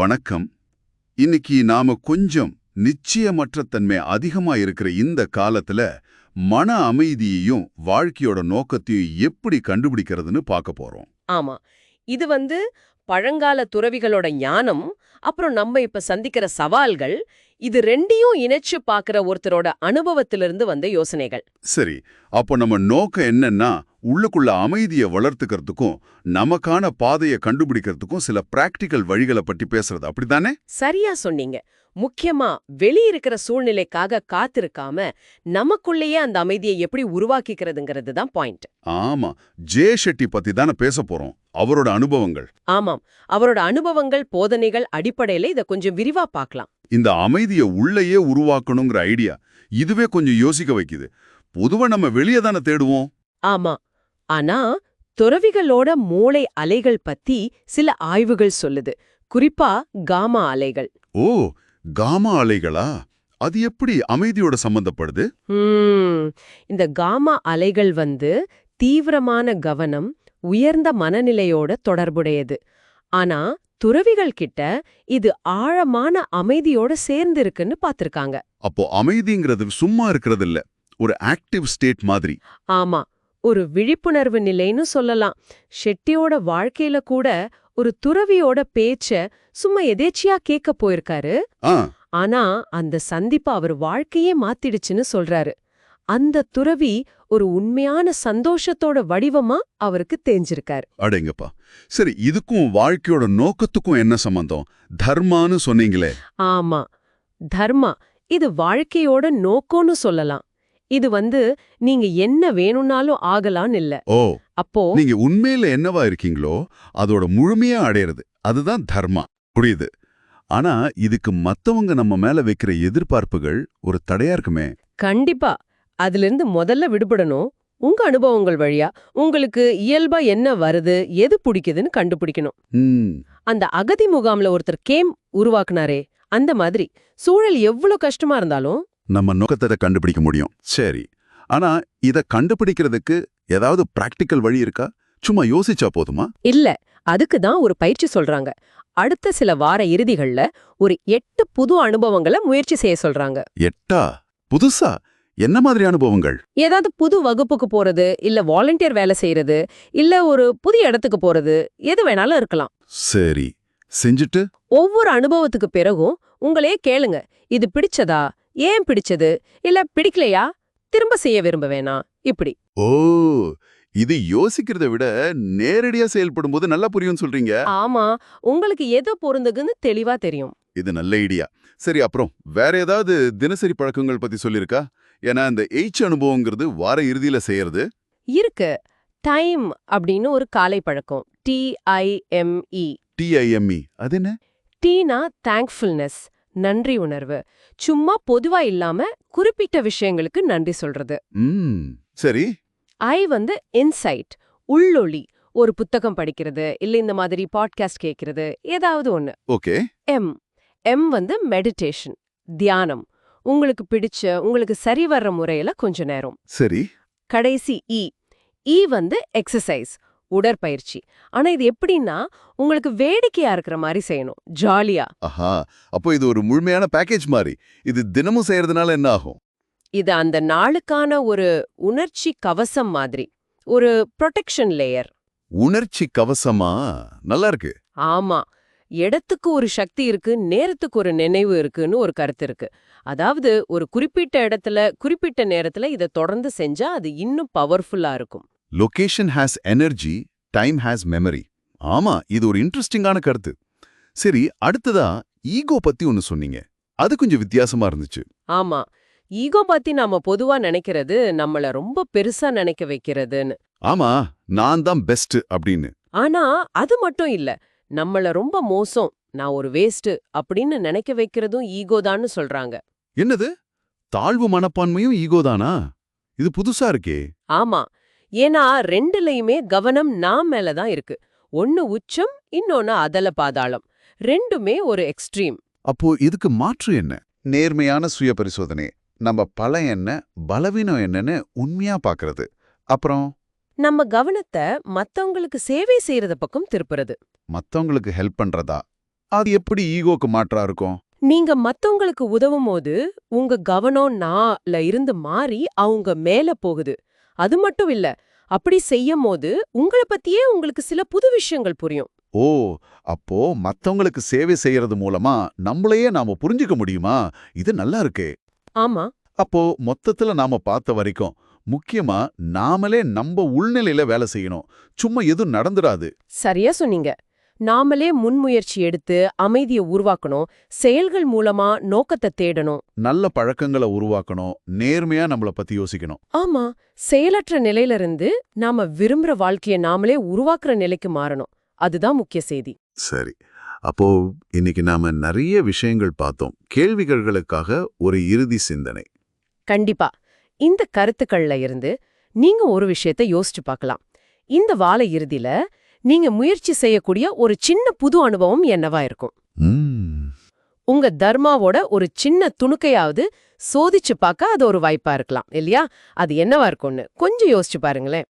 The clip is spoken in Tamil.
வணக்கம். இன்னைக்கு நாம கொஞ்சம் நிச்சயமற்ற தன்மை அதிகமா இருக்கிற இந்த காலத்துல மன அமைதியையும் வாழ்க்கையோட நோக்கத்தையும் எப்படி கண்டுபிடிக்கிறதுன்னு பார்க்க போறோம். ஆமா. இது வந்து பழங்கால துறவிகளோட ஞானம் அப்புறம் நம்ம இப்ப சந்திக்கிற சவால்கள் இது ரெண்டையும் இணைச்சு பார்க்கிற ஒருத்தரோட அனுபவத்திலிருந்து வந்த யோசனைகள். சரி அப்போ நம்ம நோக்கம் என்னன்னா உள்ளுக்குள்ள அமைதியை வளர்த்துக்கிறதுக்கும் நமக்கான பாதையை கண்டுபிடிக்கிறதுக்கும் சில பிராக்டிக்கல் வழிகளை பற்றி பேசுறது. அப்படிதானே சரியா சொன்னீங்க. முக்கியமா வெளியிருக்கிற சூழ்நிலைக்காக காத்திருக்காம நமக்குள்ளேயே அந்த அமைதியை எப்படி உருவாக்கிக்கிறதுங்கிறது தான் பாயிண்ட் ஆமா. ஜே ஷெட்டி பத்தி தானே பேச போறோம். அவரோட அனுபவங்கள். ஆமாம். அவரோட அனுபவங்கள் போதனைகள் அடிப்படையில இத கொஞ்சம் விரிவா பார்க்கலாம். இந்த அமைதியை உள்ளேயே உருவாக்கணுங்கிற ஐடியா இதுவே கொஞ்சம் யோசிக்க வைக்குது. பொதுவா நம்ம வெளியே தானே தேடுவோம்? ஆமா. ஆனா துறவிகளோட மூளை அலைகள் பத்தி சில ஆய்வுகள் சொல்லுது. குறிப்பா காமா அலைகள். ஓ காமா அலைகளா? அது எப்படி அமைதியோட சம்பந்தப்படுது? இந்த காமா அலைகள் வந்து தீவிரமான கவனம் உயர்ந்த மனநிலையோட தொடர்புடையது. ஆனா துறவிகள் கிட்ட இது ஆழமான அமைதியோட சேர்ந்து இருக்குன்னு பார்த்திருக்காங்க அப்போ அமைதிங்கிறது சும்மா இருக்கிறது இல்ல ஒரு ஆக்டிவ் ஸ்டேட் மாதிரி. ஆமா. ஒரு விழிப்புணர்வு நிலைன்னு சொல்லலாம். ஷெட்டியோட வாழ்க்கையில கூட ஒரு துறவியோட பேச்ச சும்மா எதேச்சியா கேட்க போயிருக்காரு. ஆனா அந்த சந்திப்பு அவர் வாழ்க்கையே மாத்திடுச்சுன்னு சொல்றாரு. அந்த துறவி ஒரு உண்மையான சந்தோஷத்தோட வடிவமா அவருக்கு தெரிஞ்சிருக்காரு. அடேங்கப்பா சரி இதுக்கும் வாழ்க்கையோட நோக்கத்துக்கும் என்ன சம்பந்தம்? தர்மான்னு சொன்னீங்களே. ஆமா. தர்மா. இது வாழ்க்கையோட நோக்கம்னு சொல்லலாம். இது வந்து நீங்க என்ன வேணும்னாலும் ஆகலான்னு இல்ல. ஓ அப்போ நீங்க உண்மையில என்னவா இருக்கீங்களோ அதோட முழுமையா அடையிறது. அதுதான் தர்மா. புரியுது? ஆனா இதுக்கு மத்தவங்க நம்ம மேல வைக்கிற எதிர்பார்ப்புகள் ஒரு தடையா இருக்குமே. கண்டிப்பா. அதிலிருந்து முதல்ல விடுபடணும். உங்க அனுபவங்கள் வழியா. உங்களுக்கு இயல்பா என்ன வருது எது பிடிக்குதுன்னு கண்டுபிடிக்கணும். அந்த அகதி முகாம்ல ஒருத்தர் கேம் உருவாக்குனாரே அந்த மாதிரி. சூழல் எவ்வளவு கஷ்டமா இருந்தாலும் நம்ம நோக்கத்தை கண்டுபிடிக்க முடியும். சரி. ஆனா இத கண்டுபிடிக்கிறதுக்கு ஏதாவது பிராக்டிக்கல் வழி இருக்கா? சும்மா யோசிச்சா போதுமா? இல்ல. அதுக்கு தான் ஒரு பயிற்சி சொல்றாங்க. அடுத்த சில வார இறுதிகள்ல ஒரு எட்டு புது அனுபவங்களை முயற்சி செய்ய சொல்றாங்க. எட்டா? புதுசா? என்ன மாதிரி அனுபவங்கள்? ஏதாவது புது வகுப்புக்கு போறது இல்ல வாலண்டியர் வேலை செய்யறது இல்ல ஒரு புதிய இடத்துக்கு போறது எது வேணாலும் இருக்கலாம். சரி. செஞ்சுட்டு? ஒவ்வொரு அனுபவத்துக்கு பிறகும் உங்களே கேளுங்க. இது பிடிச்சதா? ஏன் பிடிச்சது? இல்ல பிடிக்கலையா? திரும்ப செய்ய விரும்ப வேணாம் இப்படி. ஓ இது யோசிக்கிறத விட நேரடியா செயல்படும் போது நல்லா புரியும்னு சொல்றீங்க. ஆமா உங்களுக்கு எது பொருந்துகுன்னு தெளிவா தெரியும். இது நல்ல ஐடியா. சரி அப்புறம் வேற ஏதாவது தினசரி பழக்கங்கள் பத்தி சொல்லிருக்கா ஏன்னா இந்த எய்ச் அனுபவங்கிறது வார இறுதியில செய்யறது. இருக்கு. டைம் அப்படின்னு ஒரு காலை பழக்கம். டிஐஎம்இ டிஐஎம்இ அது என்ன? டீனா தேங்க்ஃபுல்னஸ் நன்றி உணர்வு. சும்மா பொதுவா இல்லாம குறிப்பிட்ட விஷயங்களுக்கு நன்றி சொல்றது. சரி. ஐ வந்து இன்சைட் உள்ளொளி ஒரு புத்தகம் படிக்கிறது இல்ல இந்த மாதிரி பாட்காஸ்ட் கேட்கிறது ஏதாவது ஒண்ணு. ஓகே. எம் எம் வந்து மெடிடேஷன் தியானம். உங்களுக்கு பிடிச்ச உங்களுக்கு சரி வர்ற முறையில கொஞ்ச நேரம். சரி. கடைசி இ இ வந்து எக்ஸசைஸ் உடற்பயிற்சி. ஆனா இது எப்படின்னா உங்களுக்கு வேடிக்கையா இருக்கிற மாதிரி செய்யணும். ஜாலியா. ஆஹா. அப்போ இது ஒரு முழுமையான பேக்கேஜ் மாதிரி இது தினமும் செய்யறதுனால என்ன ஆகும்? இது அந்த நாளுக்கான ஒரு உணர்ச்சி கவசம் மாதிரி. ஒரு ப்ரொடெக்ஷன் லேயர் உணர்ச்சி கவசமா? நல்லா இருக்கு. ஆமா. இடத்துக்கு ஒரு சக்தி இருக்கு நேரத்துக்கு ஒரு நினைவு இருக்குன்னு ஒரு கருத்து இருக்கு. அதாவது ஒரு குறிப்பிட்ட இடத்துல குறிப்பிட்ட நேரத்துல இதை தொடர்ந்து செஞ்சா அது இன்னும் பவர்ஃபுல்லா இருக்கும். Location has energy time has memory ஆமா இது ஒரு இன்ட்ரெஸ்டிங்கான கருத்து. சரி அடுத்ததா ஈகோ பத்தி ஒன்னு சொன்னீங்க. அது கொஞ்சம் வித்தியாசமா இருந்துச்சு. ஆமா ஈகோ பத்தி நாம பொதுவா நினைக்கிறது நம்மள ரொம்ப பெருசா நினைக்க வைக்கிறதுன்னு. ஆமா நான் தான் பெஸ்ட் அப்படின்னு. ஆனா அது மட்டும் இல்ல நம்மள ரொம்ப மோசம் நான் ஒரு வேஸ்ட் அப்படின்னு நினைக்க வைக்கிறதும் ஈகோதான்னு சொல்றாங்க. என்னது? தாழ்வு மனப்பான்மையும் ஈகோ தானா? இது புதுசா இருக்கே. ஆமா ஏன்னா ரெண்டுலயுமே கவனம் நான் மேல தான் இருக்கு. ஒன்னு உச்சம் இன்னொன்னு அதல பாதாளம். ரெண்டுமே ஒரு எக்ஸ்ட்ரீம். அப்போ இதுக்கு மாற்று என்ன? நேர்மையான சுய பரிசோதனை. நம்ம பலம் என்ன பலவீனம் என்னன்னு உண்மையா பாக்குறது. அப்புறம்? நம்ம கவனத்தை மத்தவங்களுக்கு சேவை செய்யறத பக்கம் திருப்புறது. மத்தவங்களுக்கு ஹெல்ப் பண்றதா? அது எப்படி ஈகோக்கு மாற்றா இருக்கும்? நீங்க மத்தவங்களுக்கு உதவும் போது உங்க கவனம் நால இருந்து மாறி அவங்க மேல போகுது. அது மட்டும் இல்ல அப்படி செய்யும் போது உங்கள பத்தியே உங்களுக்கு சில புது விஷயங்கள் புரியும். ஓ அப்போ மத்தவங்களுக்கு சேவை செய்யறது மூலமா நம்மளையே நாம புரிஞ்சுக்க முடியுமா? இது நல்லா இருக்கே. ஆமா. அப்போ மொத்தத்துல நாம பார்த்த வரைக்கும் முக்கியமா நாமளே நம்ம உள்நிலையில வேலை செய்யணும். சும்மா எதுவும் நடந்துடாது. சரியா சொன்னீங்க. நாமளே முன்முயற்சி எடுத்து அமைதியை உருவாக்கணும். செயல்கள் மூலமா நோக்கத்தை தேடணும். நல்ல பழக்கங்களை உருவாக்கணும். நேர்மையா நம்மள பத்தி யோசிக்கணும். ஆமா செயலற்ற நிலையில இருந்து நாம விரும்புற வாழ்க்கைய நாமளே உருவாக்குற நிலைக்கு மாறணும். அதுதான் முக்கிய செய்தி. சரி. அப்போ இன்னைக்கு நாம நிறைய விஷயங்கள் பார்த்தோம். கேள்விகளுக்காக ஒரு இறுதி சிந்தனை. கண்டிப்பா. இந்த கருத்துக்கள்ல இருந்து நீங்க ஒரு விஷயத்தை யோசிச்சு பார்க்கலாம். இந்த வார இறுதியில நீங்க முயற்சி செய்யக்கூடிய ஒரு சின்ன புது அனுபவம் என்னவா இருக்கும்? உங்க தர்மாவோட ஒரு சின்ன துணுக்கையாவது சோதிச்சு பார்க்க அது ஒரு வாய்ப்பா இருக்கலாம் இல்லையா? அது என்னவா இருக்கும்னு கொஞ்சம் யோசிச்சு பாருங்களேன்.